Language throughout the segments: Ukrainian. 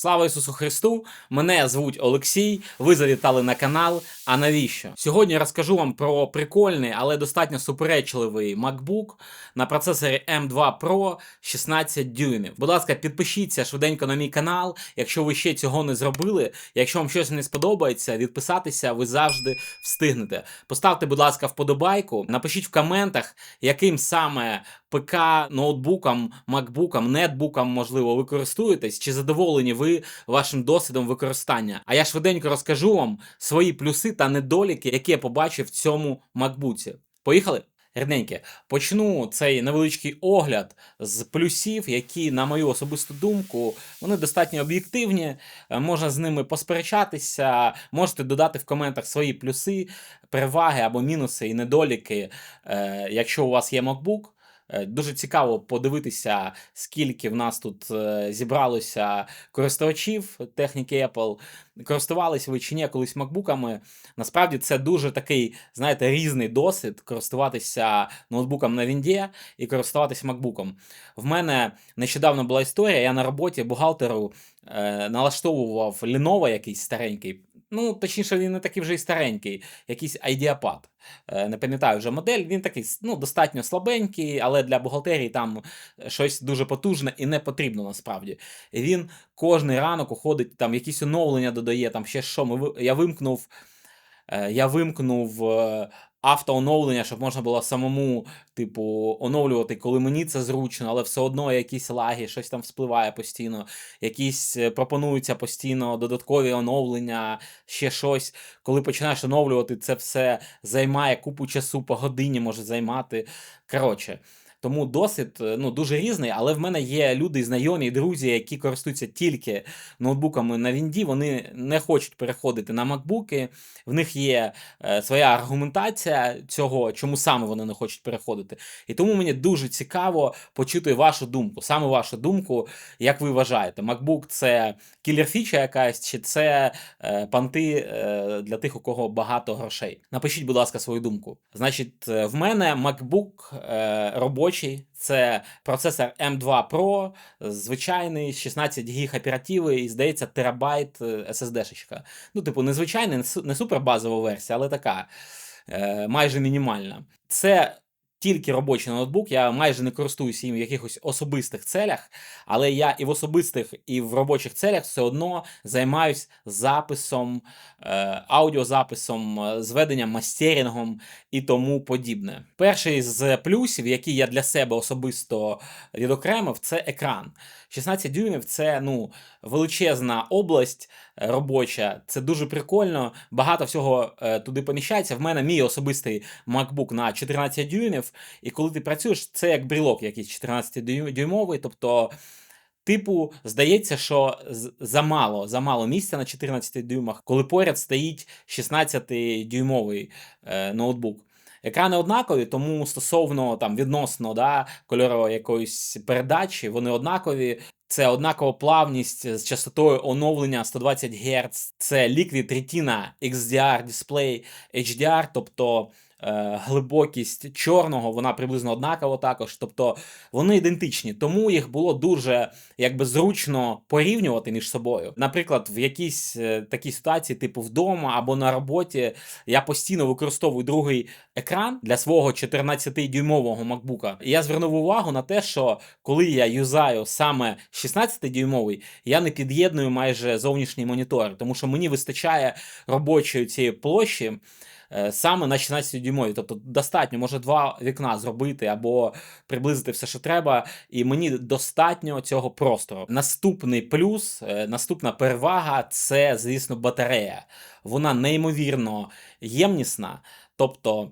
Слава Ісусу Христу! Мене звуть Олексій. Ви завітали на канал. А навіщо? Сьогодні розкажу вам про прикольний, але достатньо суперечливий MacBook на процесорі M2 Pro 16 дюймів. Будь ласка, підпишіться швиденько на мій канал, якщо ви ще цього не зробили. Якщо вам щось не сподобається, відписатися ви завжди встигнете. Поставте, будь ласка, вподобайку, напишіть в коментах, яким саме ПК, ноутбуком, макбуком, нетбуком, можливо, ви користуєтесь, чи задоволені ви вашим досвідом використання. А я швиденько розкажу вам свої плюси та недоліки, які я побачив в цьому макбуці. Поїхали? Рідненьке, почну цей невеличкий огляд з плюсів, які, на мою особисту думку, вони достатньо об'єктивні. е, Можна з ними посперечатися, можете додати в коментах свої плюси, переваги або мінуси і недоліки, е, якщо у вас є MacBook. Е, Дуже цікаво подивитися, скільки в нас тут е, зібралося користувачів техніки Apple. Користувалися ви чи ні колись макбуками. Насправді це дуже такий, знаєте, різний досвід користуватися ноутбуком на Вінді і користуватися макбуком. В мене нещодавно була історія, я на роботі бухгалтеру е, налаштовував Lenovo якийсь старенький. Ну, точніше, він не такий вже й старенький, якийсь IdeaPad. Е, Не пам'ятаю вже модель. Він такий ну, достатньо слабенький, але для бухгалтерії там щось дуже потужне і не потрібно насправді. Він кожний ранок уходить, там якісь оновлення додає, там ще що. Я вимкнув. Е, Я вимкнув е, автооновлення, щоб можна було самому, типу, оновлювати, коли мені це зручно, але все одно якісь лаги, щось там вспливає постійно, якісь е, пропонуються постійно додаткові оновлення, ще щось. Коли починаєш оновлювати, це все займає купу часу, по годині може займати. Коротше. Тому досвід е, ну, дуже різний, але в мене є люди, знайомі, друзі, які користуються тільки ноутбуками на Вінді, вони не хочуть переходити на макбуки. В них є е, своя аргументація цього, чому саме вони не хочуть переходити. І тому мені дуже цікаво почути вашу думку, саме вашу думку, як ви вважаєте, MacBook це кілер-фіча якась, чи це е, панти е, для тих, у кого багато грошей. Напишіть, будь ласка, свою думку. Значить, е, в мене MacBook е, робочий. Це процесор M2 Pro, звичайний 16 гіг оперативи і, здається, терабайт SSD-шечка. Ну, типу, незвичайний, не супербазова версія, але така е, майже мінімальна. Це тільки робочий ноутбук, я майже не користуюся їм в якихось особистих целях, але я і в особистих, і в робочих целях все одно займаюсь записом, е, аудіозаписом, е, зведенням, мастерінгом і тому подібне. Перший з плюсів, який я для себе особисто відокремив, це екран. 16 дюймів це ну, величезна область робоча, це дуже прикольно. Багато всього е, туди поміщається. В мене мій особистий MacBook на 14 дюймів, і коли ти працюєш, це як брілок якийсь 14 дюйм- дюймовий, тобто. Типу, здається, що замало, замало місця на 14 дюймах, коли поряд стоїть 16-дюймовий е, ноутбук. Екрани однакові, тому стосовно там відносно да, кольорової якоїсь передачі, вони однакові. Це однакова плавність з частотою оновлення 120 Гц. Це Liquid Retina XDR дисплей HDR, тобто глибокість чорного, вона приблизно однакова також. Тобто вони ідентичні, тому їх було дуже якби зручно порівнювати між собою. Наприклад, в якійсь е, такій ситуації, типу вдома або на роботі, я постійно використовую другий екран для свого 14-дюймового MacBook. І я звернув увагу на те, що коли я юзаю саме 16-дюймовий, я не під'єдную майже зовнішній монітор, тому що мені вистачає робочої цієї площі. Е, Саме на 16 дюймові, тобто достатньо, може два вікна зробити або приблизити все, що треба, і мені достатньо цього простору. Наступний плюс, е, наступна перевага це, звісно, батарея. Вона неймовірно ємнісна. Тобто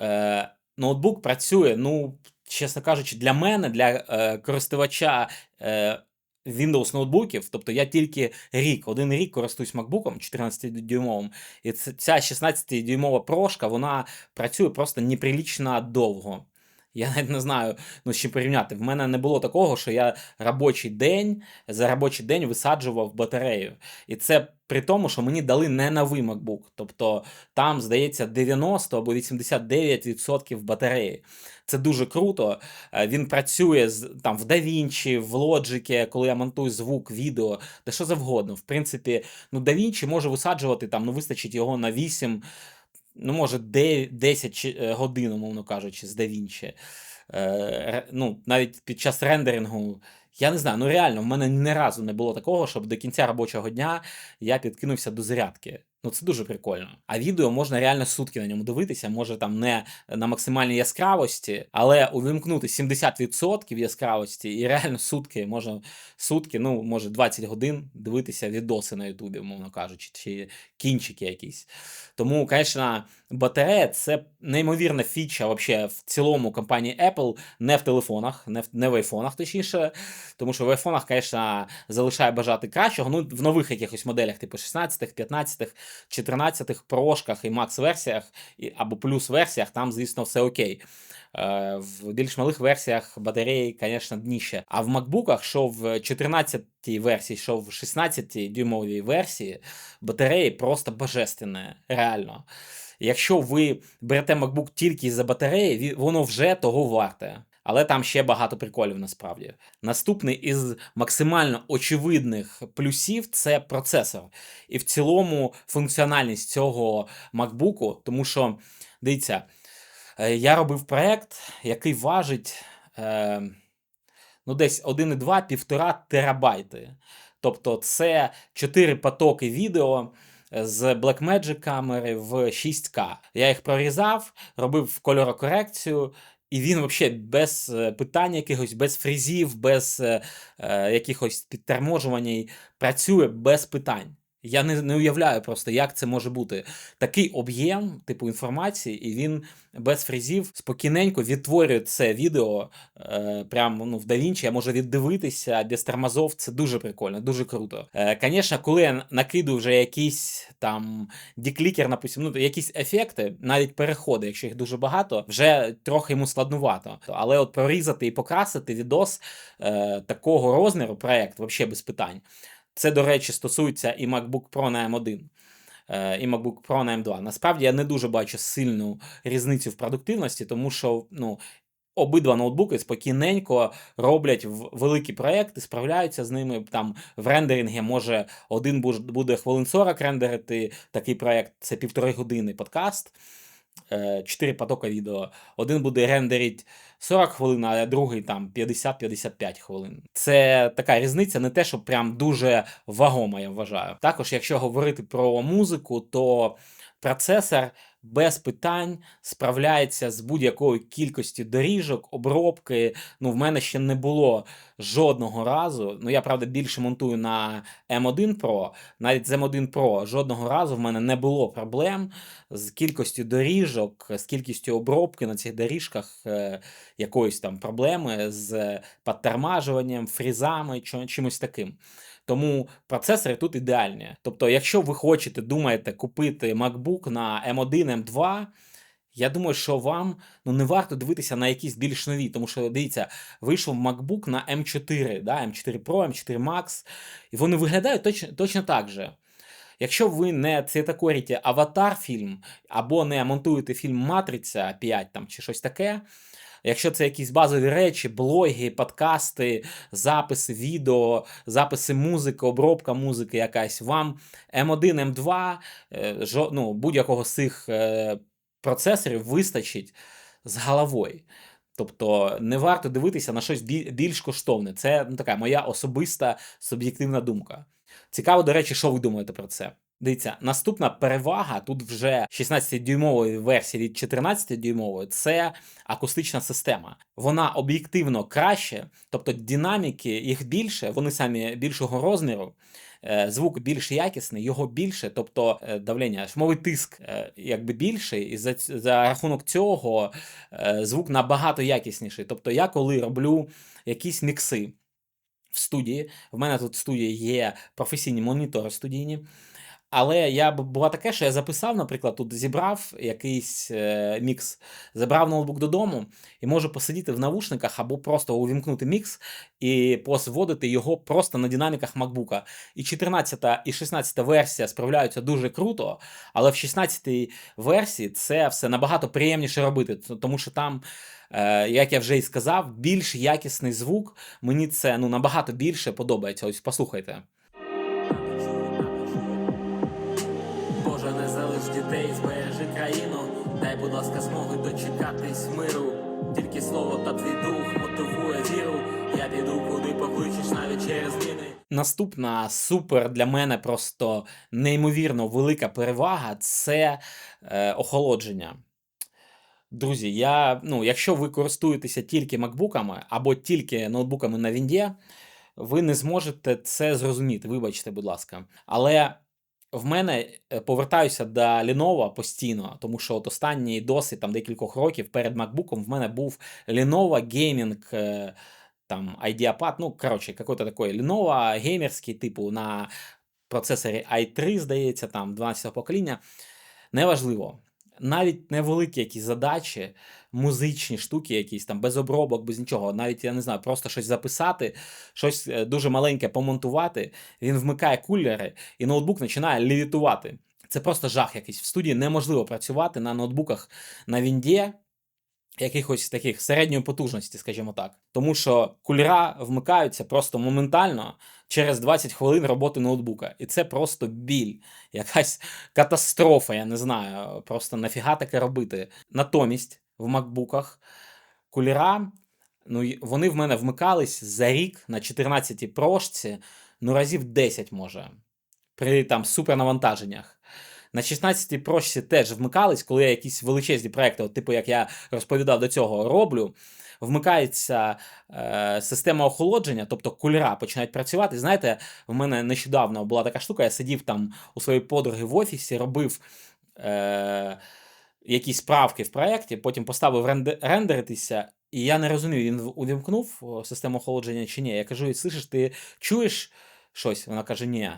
е, ноутбук працює, ну, чесно кажучи, для мене, для е, користувача. Е, Windows ноутбуків, тобто я тільки рік, один рік користуюсь MacBook 14-дюймовим, і ця 16-дюймова прошка, вона працює просто неприлічно довго. Я навіть не знаю, ну, з чим порівняти. В мене не було такого, що я робочий день за робочий день висаджував батарею. І це при тому, що мені дали не новий MacBook. Тобто там, здається, 90 або 89% батареї. Це дуже круто. Е, Він працює там в DaVinci, в Logic, коли я монтую звук, відео, та що завгодно. В принципі, ну DaVinci може висаджувати там, ну вистачить його на 8, ну може 10 е, годин, умовно кажучи, з DaVinci. Е, ну, навіть під час рендерингу. Я не знаю, ну реально, в мене ні разу не було такого, щоб до кінця робочого дня я підкинувся до зарядки. Ну, це дуже прикольно. А відео можна реально сутки на ньому дивитися, може там не на максимальній яскравості, але увімкнути 70% яскравості і реально сутки, можна сутки, ну, може 20 годин дивитися відоси на Ютубі, мовно кажучи, чи кінчики якісь. Тому, звісно, батарея це неймовірна фіча вообще в цілому компанії Apple, не в телефонах, не в, не в айфонах, точніше. Тому що в айфонах, звісно, залишає бажати кращого. Ну, в нових якихось моделях, типу 16, 15, 14 прошках і Max-версіях, або плюс-версіях, там, звісно, все окей. Е, В більш малих версіях батареї, звісно, дніще. А в макбуках, що в 14 версії, що в 16 дюймовій версії, батареї просто божественні, реально. Якщо ви берете MacBook тільки за батареї, воно вже того варте. Але там ще багато приколів насправді. Наступний із максимально очевидних плюсів це процесор. І в цілому функціональність цього MacBook, тому що, дивіться, е, я робив проект, який важить е, ну, десь 1,2-1,5 терабайти. Тобто це 4 потоки відео з Blackmagic камери в 6К. Я їх прорізав, робив кольорокорекцію. І він взагалі без е, питань якихось, без фрізів, без е, е, якихось підтерможувань працює без питань. Я не, не уявляю просто, як це може бути. Такий об'єм, типу, інформації, і він без фрізів спокійненько відтворює це відео е, прямо ну, в DaVinci, я можу віддивитися без тормозов. Це дуже прикольно, дуже круто. Е, Звісно, коли я накидую вже якийсь там деклікер, напустим, ну, якісь ефекти, навіть переходи, якщо їх дуже багато, вже трохи йому складнувато. Але от прорізати і покрасити відос е, такого розміру, проект, взагалі без питань. Це, до речі, стосується і MacBook Pro на M1. е, І MacBook Pro на M2. Насправді я не дуже бачу сильну різницю в продуктивності, тому що ну, обидва ноутбуки спокійненько роблять великі проекти, справляються з ними. Там в рендерингі може один буде хвилин 40 рендерити такий проект, це півтори години подкаст. Е, Чотири потока відео. Один буде рендерить 40 хвилин, а другий там 50-55 хвилин. Це така різниця, не те, що прям дуже вагома, я вважаю. Також, якщо говорити про музику, то процесор без питань справляється з будь-якою кількістю доріжок, обробки. Ну, в мене ще не було жодного разу. Ну, я правда більше монтую на M1 Pro, навіть з M1 Pro жодного разу в мене не було проблем з кількістю доріжок, з кількістю обробки на цих доріжках, е, якоїсь там проблеми з підтормажуванням, фрізами, чимось таким. Тому процесори тут ідеальні. Тобто, якщо ви хочете, думаєте купити MacBook на M1, M2, я думаю, що вам ну, не варто дивитися на якісь більш нові, тому що дивіться, вийшов MacBook на M4, да, M4 Pro, M4 Max, і вони виглядають точно, точно так же. Якщо ви не цитакорите аватар фільм або не монтуєте фільм Матриця 5 там, чи щось таке, якщо це якісь базові речі, блоги, подкасти, записи відео, записи музики, обробка музики якась, вам M1, M2, е, ну, будь-якого з цих е, процесорів вистачить з головою. Тобто не варто дивитися на щось більш коштовне. Це ну, така моя особиста суб'єктивна думка. Цікаво, до речі, що ви думаєте про це? Дивіться, наступна перевага тут вже 16-дюймової версії від 14-дюймової це акустична система. Вона об'єктивно краще, тобто динаміки їх більше, вони самі більшого розміру. е, Звук більш якісний, його більше, тобто е, давлення, шумовий тиск е, якби більший, і за, за рахунок цього звук набагато якісніший. Тобто, я коли роблю якісь мікси в студії, в мене тут в студії є професійні монітори студійні. Але я була таке, що я записав, наприклад, тут зібрав якийсь е, мікс, забрав ноутбук додому і можу посидіти в навушниках або просто увімкнути мікс і позводити його просто на динаміках MacBook. І 14 і 16 версія справляються дуже круто, але в 16 версії це все набагато приємніше робити, тому що там. е, Як я вже і сказав, більш якісний звук. Мені це ну набагато більше подобається. Ось послухайте. Ласка, змоги дочекатись миру. Тільки слово та твій дух мотивує віру. Я піду, куди покличеш навіть через зміни. Наступна супер для мене просто неймовірно велика перевага це е, охолодження. Друзі, я, ну, якщо ви користуєтеся тільки макбуками або тільки ноутбуками на Вінді, ви не зможете це зрозуміти. Вибачте, будь ласка. Але в мене е, повертаюся до Lenovo постійно, тому що от останній досвід там декількох років перед MacBook в мене був Lenovo Gaming е, там IdeaPad, ну, коротше, какой-то такой Lenovo геймерський, типу на процесорі i3, здається, там 12 покоління. Неважливо. Навіть невеликі якісь задачі, музичні штуки, якісь там без обробок, без нічого. Навіть я не знаю, просто щось записати, щось е, дуже маленьке помонтувати. Він вмикає кулери, і ноутбук починає лівітувати. Це просто жах якийсь. В студії неможливо працювати на ноутбуках на Вінді, якихось таких середньої потужності, скажімо так. Тому що кулера вмикаються просто моментально через 20 хвилин роботи ноутбука. І це просто біль, якась катастрофа, я не знаю. Просто нафіга таке робити. Натомість в макбуках кулера, ну, вони в мене вмикались за рік на 14 прошці, ну разів 10 може. При там супернавантаженнях. На 16-й прошці теж вмикались, коли я якісь величезні проекти, от, типу, як я розповідав до цього, роблю. Вмикається е, система охолодження, тобто кулера починають працювати. Знаєте, в мене нещодавно була така штука, я сидів там у своїй подруги в офісі, робив е, якісь правки в проєкті, потім поставив ренде- рендеритися, і я не розумів, він увімкнув систему охолодження чи ні. Я кажу: слышиш, ти чуєш щось? Вона каже, ні.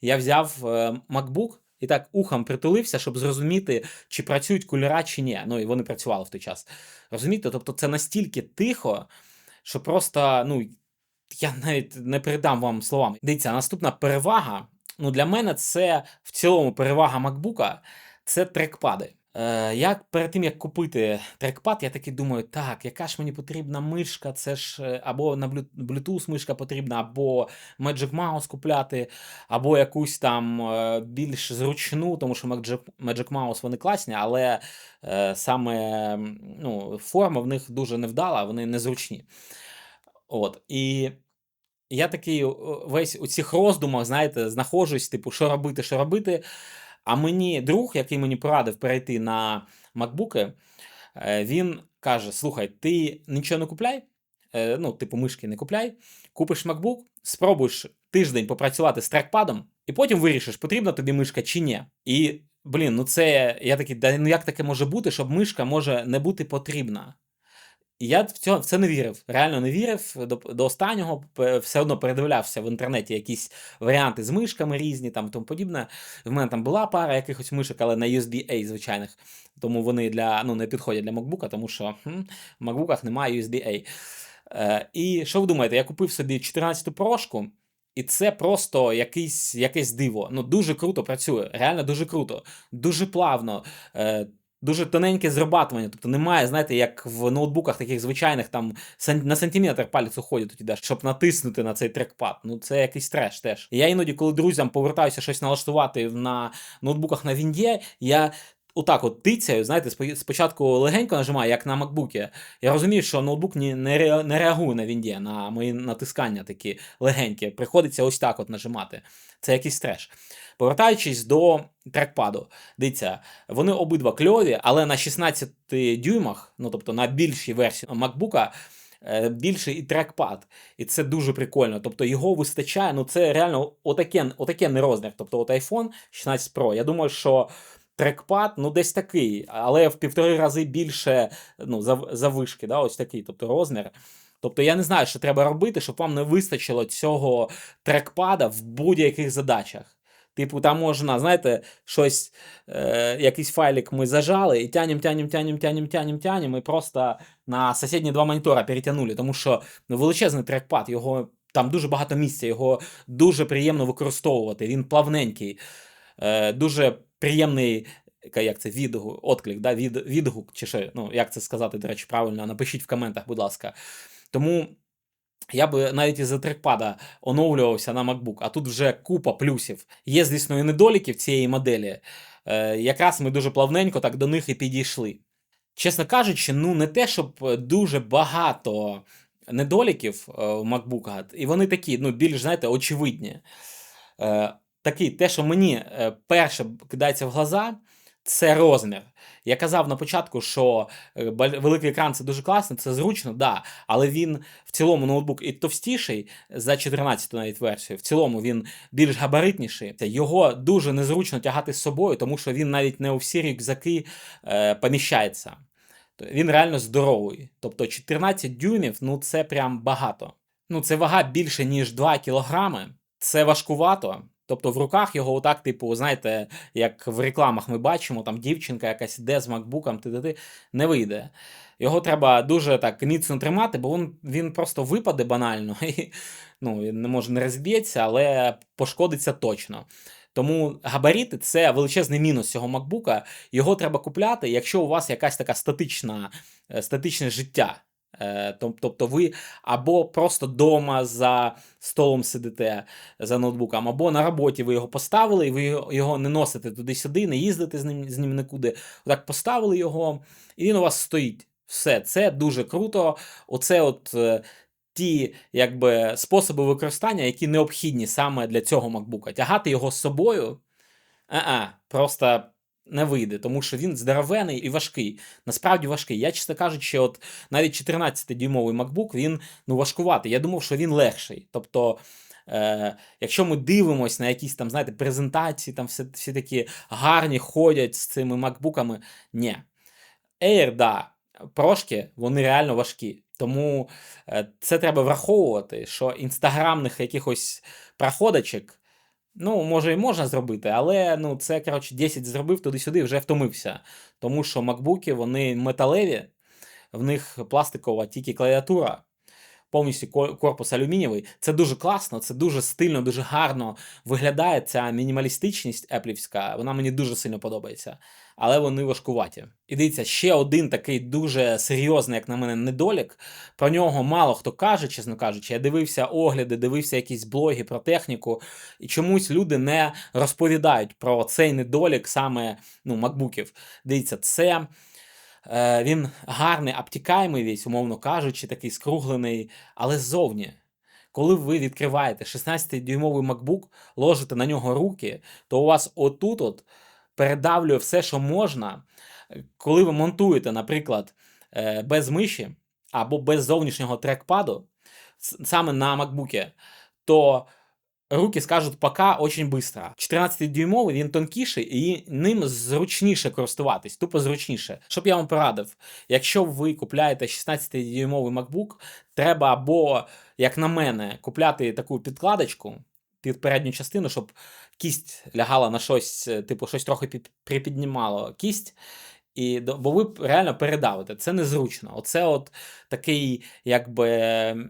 Я взяв е, MacBook і так ухом притулився, щоб зрозуміти, чи працюють кулера, чи ні. Ну і вони працювали в той час. Розумієте? Тобто це настільки тихо, що просто, ну, я навіть не передам вам словами. Дивіться, наступна перевага. Ну, для мене це в цілому перевага MacBook це трекпади. Е, я перед тим як купити трекпад, я таки думаю, так, яка ж мені потрібна мишка, це ж е, або на Bluetooth мишка потрібна, або Magic Mouse купляти, або якусь там е, більш зручну, тому що Magic, Mouse вони класні, але саме ну, форма в них дуже невдала, вони незручні. От. І я такий весь у цих роздумах, знаєте, знаходжусь, типу, що робити, що робити. А мені друг, який мені порадив перейти на MacBook, е, він каже: слухай, ти нічого не купляй, е, ну, типу, мишки не купляй, купиш MacBook, спробуєш тиждень попрацювати з трекпадом, і потім вирішиш, потрібна тобі мишка чи ні. І, блін, ну це я такий, да ну як таке може бути, щоб мишка може не бути потрібна. І я в цього в це не вірив. Реально не вірив до, до останнього. Все одно передивлявся в інтернеті якісь варіанти з мишками різні, там тому подібне. В мене там була пара якихось мишок, але на USB-A звичайних. Тому вони для ну не підходять для MacBook, тому що хм, в MacBook немає USB-A. Е, і що ви думаєте? Я купив собі 14-ту прошку. І це просто якийсь, якесь диво. Ну, дуже круто працює. Реально дуже круто, дуже плавно. Е, Дуже тоненьке зрабатування, тобто немає, знаєте, як в ноутбуках таких звичайних там на сантиметр палець уходить туди, щоб натиснути на цей трекпад. Ну це якийсь треш теж. Я іноді, коли друзям повертаюся щось налаштувати на ноутбуках на Вінді, я отак от тицяю, знаєте, спочатку легенько нажимаю, як на макбукі. Я розумію, що ноутбук не, ре- не реагує на Вінді, на мої натискання такі легенькі. Приходиться ось так от нажимати. Це якийсь треш. Повертаючись до трекпаду, дивіться, вони обидва кльові, але на 16 дюймах, ну тобто на більшій версії MacBook, е, більший і трекпад. І це дуже прикольно. Тобто його вистачає. Ну це реально отаке, отаке не розмір. Тобто от iPhone 16 Pro. Я думаю, що. Трекпад, ну, десь такий, але в півтори рази більше ну, завишки, да, ось такий, тобто розмір. Тобто я не знаю, що треба робити, щоб вам не вистачило цього трекпада в будь-яких задачах. Типу, там можна, знаєте, щось, е, якийсь файлик ми зажали і тянем, тянем, тянем, тянем, тянем, тянем, і просто на сусідні два монітора перетягнули, тому що ну, величезний трекпад, його там дуже багато місця, його дуже приємно використовувати. Він плавненький, е, дуже приємний. Як це відгук, отклик, да? від, відгук, чи що, ну, як це сказати, до речі, правильно, напишіть в коментах, будь ласка. Тому я би навіть із-за трекпада оновлювався на MacBook, а тут вже купа плюсів. Є, звісно, і недоліків цієї моделі. Е, якраз ми дуже плавненько так до них і підійшли. Чесно кажучи, ну не те, щоб дуже багато недоліків е, у MacBook, і вони такі, ну, більш, знаєте, очевидні. Е, такий, те, що мені е, перше кидається в глаза, це розмір. Я казав на початку, що е, великий екран це дуже класно, це зручно, да, але він в цілому ноутбук і товстіший за 14 навіть версію. В цілому він більш габаритніший. Його дуже незручно тягати з собою, тому що він навіть не у всі рюкзаки е, поміщається. Він реально здоровий. Тобто 14 дюймів, ну це прям багато. Ну, це вага більше, ніж 2 кілограми. Це важкувато. Тобто в руках його отак, типу, знаєте, як в рекламах ми бачимо, там дівчинка якась іде з макбуком, не вийде. Його треба дуже так міцно тримати, бо він, він просто випаде банально. І, ну, він може не розб'ється, але пошкодиться точно. Тому габарити це величезний мінус цього макбука. Його треба купляти, якщо у вас якась така статична, е, статичне життя. Е, тоб- Тобто ви або просто вдома за столом сидите за ноутбуком, або на роботі ви його поставили, і ви його- не носите туди-сюди, не їздите з ним, з ним нікуди. Так поставили його, і він у вас стоїть. Все, це дуже круто. Оце от е, ті якби, способи використання, які необхідні саме для цього MacBook. Тягати його з собою а просто не вийде, тому що він здоровений і важкий. Насправді важкий. Я, чесно кажучи, от навіть 14-дюймовий MacBook, він ну, важкуватий. Я думав, що він легший. Тобто, е, якщо ми дивимося на якісь там, знаєте, презентації, там всі, всі такі гарні ходять з цими макбуками, ні. Air, да, прошки, вони реально важкі. Тому е, це треба враховувати, що інстаграмних якихось проходочок, ну, може, і можна зробити, але ну, це, коротше, 10 зробив туди-сюди, вже втомився. Тому що макбуки, вони металеві, в них пластикова тільки клавіатура, повністю корпус алюмінієвий. Це дуже класно, це дуже стильно, дуже гарно виглядає ця мінімалістичність еплівська. Вона мені дуже сильно подобається. Але вони важкуваті. І дивіться, ще один такий дуже серйозний, як на мене, недолік. Про нього мало хто каже, чесно кажучи. Я дивився огляди, дивився якісь блоги про техніку, і чомусь люди не розповідають про цей недолік саме ну, макбуків. Дивіться, це. Е, він гарний, обтікаємий весь, умовно кажучи, такий скруглений, але ззовні. Коли ви відкриваєте 16-дюймовий MacBook, ложите на нього руки, то у вас отут от передавлює все, що можна. Коли ви монтуєте, наприклад, е, без миші або без зовнішнього трекпаду, саме на MacBook, то руки скажуть пока очень быстро. 14-дюймовий він тонкіший і ним зручніше користуватись, тупо зручніше. Щоб я вам порадив, якщо ви купляєте 16-дюймовий MacBook, треба або, як на мене, купляти таку підкладочку під передню частину, щоб кість лягала на щось, е, типу, щось трохи під- припіднімало кість. І, бо ви реально передавите. Це незручно. Оце от такий, якби,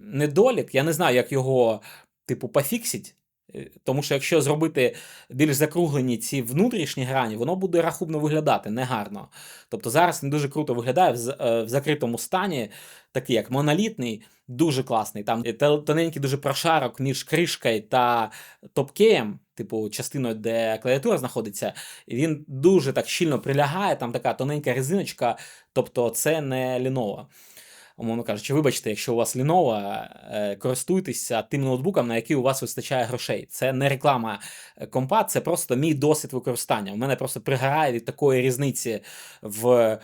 недолік. Я не знаю, як його, типу, пофіксить. Е, Тому що якщо зробити більш закруглені ці внутрішні грані, воно буде рахубно виглядати негарно. Тобто зараз не дуже круто виглядає в, е, в закритому стані, такий як монолітний, дуже класний. Там е, тоненький дуже прошарок між кришкою та топкеєм, типу частиною, де клавіатура знаходиться, він дуже так щільно прилягає, там така тоненька резиночка, тобто це не Lenovo. Умовно кажучи, вибачте, якщо у вас Lenovo, е, користуйтеся тим ноутбуком, на який у вас вистачає грошей. Це не реклама е, компа, це просто мій досвід використання. У мене просто пригорає від такої різниці в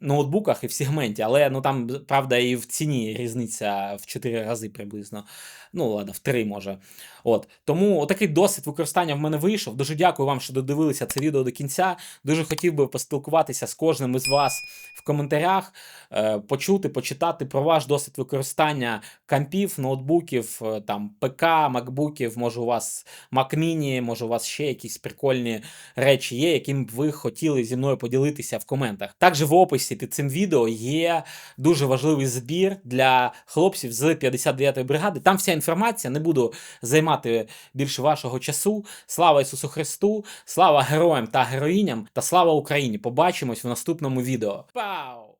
ноутбуках і в сегменті, але ну там, правда, і в ціні різниця в 4 рази приблизно. Ну, ладно, в 3 може. От. Тому отакий досвід використання в мене вийшов. Дуже дякую вам, що додивилися це відео до кінця. Дуже хотів би поспілкуватися з кожним із вас в коментарях, е, почути, почитати про ваш досвід використання компів, ноутбуків, е, там ПК, макбуків, може у вас Mac Mini, може у вас ще якісь прикольні речі є, яким б ви хотіли зі мною поділитися в коментах. Також в описі під цим відео є дуже важливий збір для хлопців з 59-ї бригади. Там вся інформація, не буду займати більше вашого часу. Слава Ісусу Христу, слава героям та героїням та слава Україні! Побачимось в наступному відео. Пау!